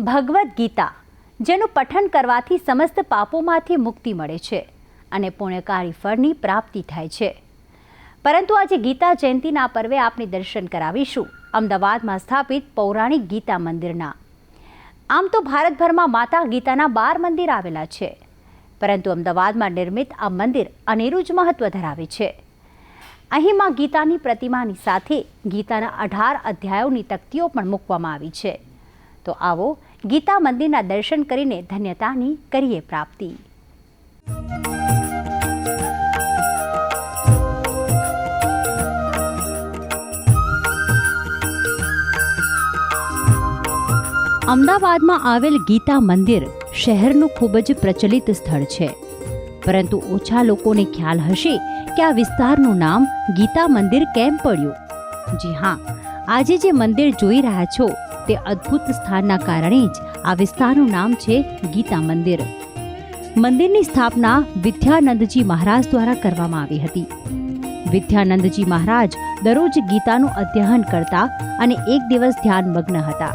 ભગવદ્ ગીતા, જેનું પઠન કરવાથી સમસ્ત પાપોમાંથી મુક્તિ મળે છે અને પુણ્યકારી ફળની પ્રાપ્તિ થાય છે. પરંતુ આજે ગીતા જયંતિના પર્વે આપણે દર્શન કરાવીશું. અમદાવાદમાં સ્થાપિત પૌરાણિક ગીતા મંદિરના. આમ તો ભારતભરમાં માતા ગીતાના બાર મંદિર આવેલા છે. પરંતુ અમદાવાદમાં નિર્મિત આ મંદિર અનેરું જ મહત્વ ધરાવે છે. અહીં માં ગીતાની પ્રતિમાની સાથે ગીતાના અઢાર અધ્યાયોની તકતીઓ પણ મૂકવામાં આવી છે. તો આવો ગીતા મંદિરના દર્શન કરીને ધન્યતાની કરીએ પ્રાપ્તિ. અમદાવાદમાં આવેલ ગીતા મંદિર શહેરનું ખૂબ જ પ્રચલિત સ્થળ છે. પરંતુ ઓછા લોકોને ખ્યાલ હશે કે આ વિસ્તારનું નામ ગીતા મંદિર કેમ પડ્યું? જી હા, આજે જે મંદિર જોઈ રહ્યા છો તે અદ્ભુત સ્થાનના કારણે જ આ વિસ્તારનું નામ છે ગીતા મંદિર. મંદિરની સ્થાપના વિદ્યાનંદજી મહારાજ દ્વારા કરવામાં આવી હતી. વિદ્યાનંદજી મહારાજ દરરોજ ગીતાનું અધ્યયન કરતા અને એક દિવસ ધ્યાનમગ્ન હતા.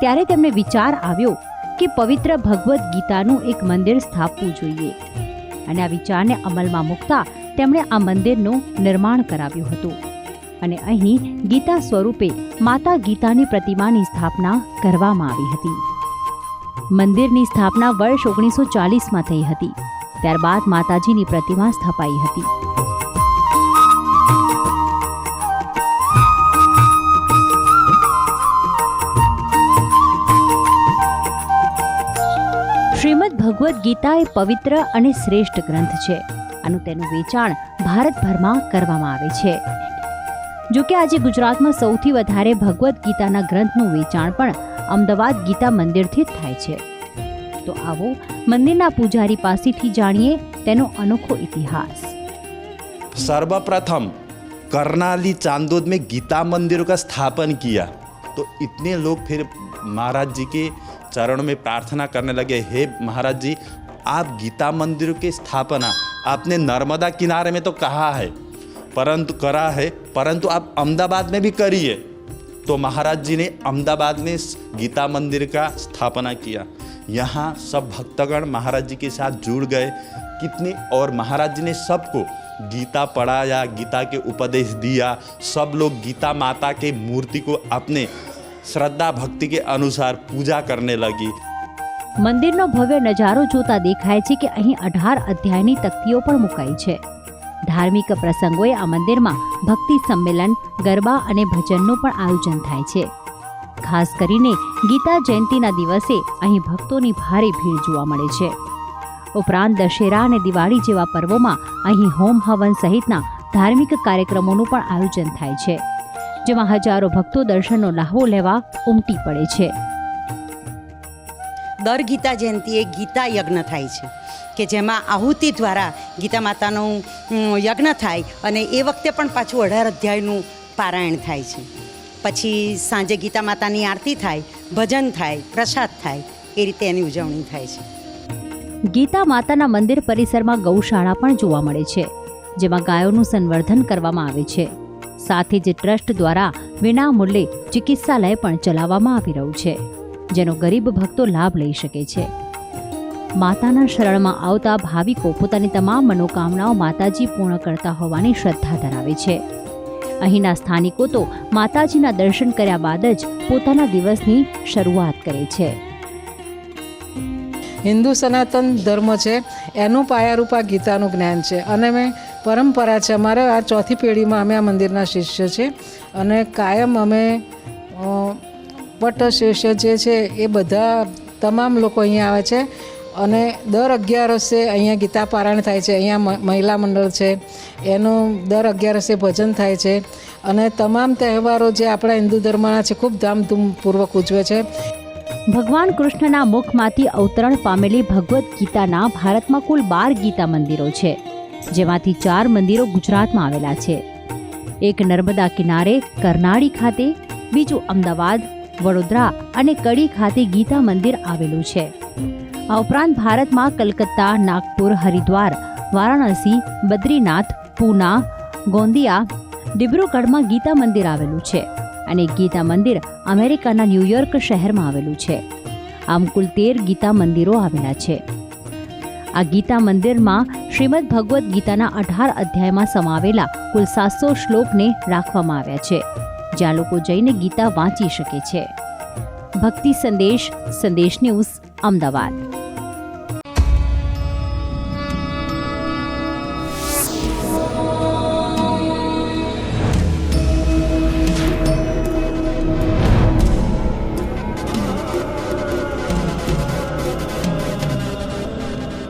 ત્યારે તેમને વિચાર આવ્યો કે પવિત્ર ભગવદ્ ગીતાનું એક મંદિર સ્થાપવું જોઈએ. અને આ વિચારને અમલમાં મૂકતા તેમણે આ મંદિરનું નિર્માણ કરાવ્યું હતું. અને અહીં ગીતા સ્વરૂપે માતા ગીતાની પ્રતિમાની સ્થાપના કરવામાં આવી હતી. મંદિરની સ્થાપના વર્ષ ઓગણીસો ચાલીસમાં થઈ હતી. ત્યારબાદ માતાજીની પ્રતિમા સ્થપાઈ હતી. શ્રીમદ ભગવદ્ ગીતા એ પવિત્ર અને શ્રેષ્ઠ ગ્રંથ છે. અને તેનું વેચાણ ભારતભરમાં કરવામાં આવે છે. જો કે આજે ગુજરાતમાં સૌથી વધારે ભગવદ્ ગીતાના ગ્રંથનું વેચાણ પણ અમદાવાદ ગીતા મંદિરથી જ થાય છે તો આવો મંદિરના પૂજારી પાસેથી જાણીએ તેનો અનોખો ઇતિહાસ सर्वप्रथम करनाली चांदोद में गीता मंदिर का स्थापन किया तो इतने लोग फिर महाराज जी के चरणों में प्रार्थना करने लगे हे महाराज जी आप गीता मंदिर की स्थापना आपने नर्मदा किनारे में तो कहा है परंतु करा है परंतु आप अहमदाबाद में भी करिए तो महाराज जी ने अहमदाबाद में इस गीता मंदिर का स्थापना किया यहाँ सब भक्तगण महाराज जी के साथ जुड़ गए कितनी और महाराज जी ने सबको गीता पढ़ाया गीता के उपदेश दिया सब लोग गीता माता के मूर्ति को अपने श्रद्धा भक्ति के अनुसार पूजा करने लगी મંદિરનો ભવ્ય નજારો જોતા દેખાય છે કે અહીં અઢાર અધ્યાયની તકતીઓ પણ મુકાઈ છે ધાર્મિક પ્રસંગોએ આ મંદિરમાં ભક્તિ સંમેલન, ગરબા અને ભજનનું પણ આયોજન થાય છે. ખાસ કરીને ગીતા જયંતિના દિવસે અહીં ભક્તોની ભારે ભીડ જોવા મળે છે. ઉપરાંત દશેરા અને દિવાળી જેવા પર્વોમાં અહીં હોમ હવન સહિતના ધાર્મિક કાર્યક્રમોનું પણ આયોજન થાય છે, જેમાં હજારો ભક્તો દર્શનનો લહાવો લેવા ઉમટી પડે છે. દર ગીતા જયંતિએ ગીતા યજ્ઞ થાય છે. કે જેમાં આહુતિ દ્વારા ગીતા માતાનું યજ્ઞ થાય અને એ વખતે પણ પાછું અઢાર અધ્યાયનું પારાયણ થાય છે. પછી સાંજે ગીતા માતાની આરતી થાય, ભજન થાય, પ્રસાદ થાય, એ રીતે એની ઉજવણી થાય છે. ગીતા માતાના મંદિર પરિસરમાં ગૌશાળા પણ જોવા મળે છે, જેમાં ગાયોનું સંવર્ધન કરવામાં આવે છે. સાથે જ ટ્રસ્ટ દ્વારા વિના મૂલ્યે ચિકિત્સાલય પણ ચલાવવામાં આવી રહ્યું છે, જેનો ગરીબ ભક્તો લાભ લઈ શકે છે. માતાના શરણમાં આવતા ભાવિકો પોતાની તમામ મનોકામનાઓ માતાજી પૂર્ણ કરતા હોવાની શ્રદ્ધા ધરાવે છે. અહીંના સ્થાનિકો તો માતાજીના દર્શન કર્યા બાદ જ પોતાના દિવસની શરૂઆત કરે છે. હિન્દુ સનાતન ધર્મ છે, એનું પાયારૂપા ગીતાનું જ્ઞાન છે. અને મેં પરંપરા છે, અમારે આ ચોથી પેઢીમાં અમે આ મંદિરના શિષ્ય છે. અને કાયમ અમે પટ્ટ પટ શિષ્ય જે છે, એ બધા તમામ લોકો અહીંયા આવે છે. અને દર અગિયારસે અહીંયા ગીતા પારાયણ થાય છે, અહીંયા મહિલા મંડળ છે, એનું દર અગિયારસે ભજન થાય છે અને તમામ તહેવારો જે આપણા હિન્દુ ધર્મના છે ખૂબ ધામધૂમપૂર્વક ઉજવે છે. ભગવાન કૃષ્ણના મુખમાંથી અવતરણ પામેલી ભગવદ્ ગીતાના ભારતમાં કુલ બાર ગીતા મંદિરો છે, જેમાંથી ચાર મંદિરો ગુજરાતમાં આવેલા છે. એક નર્મદા કિનારે કરનાળી ખાતે, બીજું અમદાવાદ, વડોદરા અને કડી ખાતે ગીતા મંદિર આવેલું છે. આ ઉપરાંત ભારતમાં કલકત્તા, નાગપુર, હરિદ્વાર, વારાણસી, બદ્રીનાથ, પૂના, ગોંદિયા ડિબ્રુગઢમાં ગીતા મંદિર આવેલું છે અને ગીતા મંદિર અમેરિકાના ન્યૂયોર્ક શહેરમાં આવેલું છે. આમ કુલ તેર ગીતા મંદિરો આવેલા છે. આ ગીતા મંદિરમાં શ્રીમદ ભગવદ્ ગીતાના અઢાર અધ્યાયમાં સમાવેલા કુલ સાતસો શ્લોકને રાખવામાં આવ્યા છે, જ્યાં લોકો જઈને ગીતા વાંચી શકે છે. ભક્તિ સંદેશ સંદેશ ન્યૂઝ, અમદાવાદ.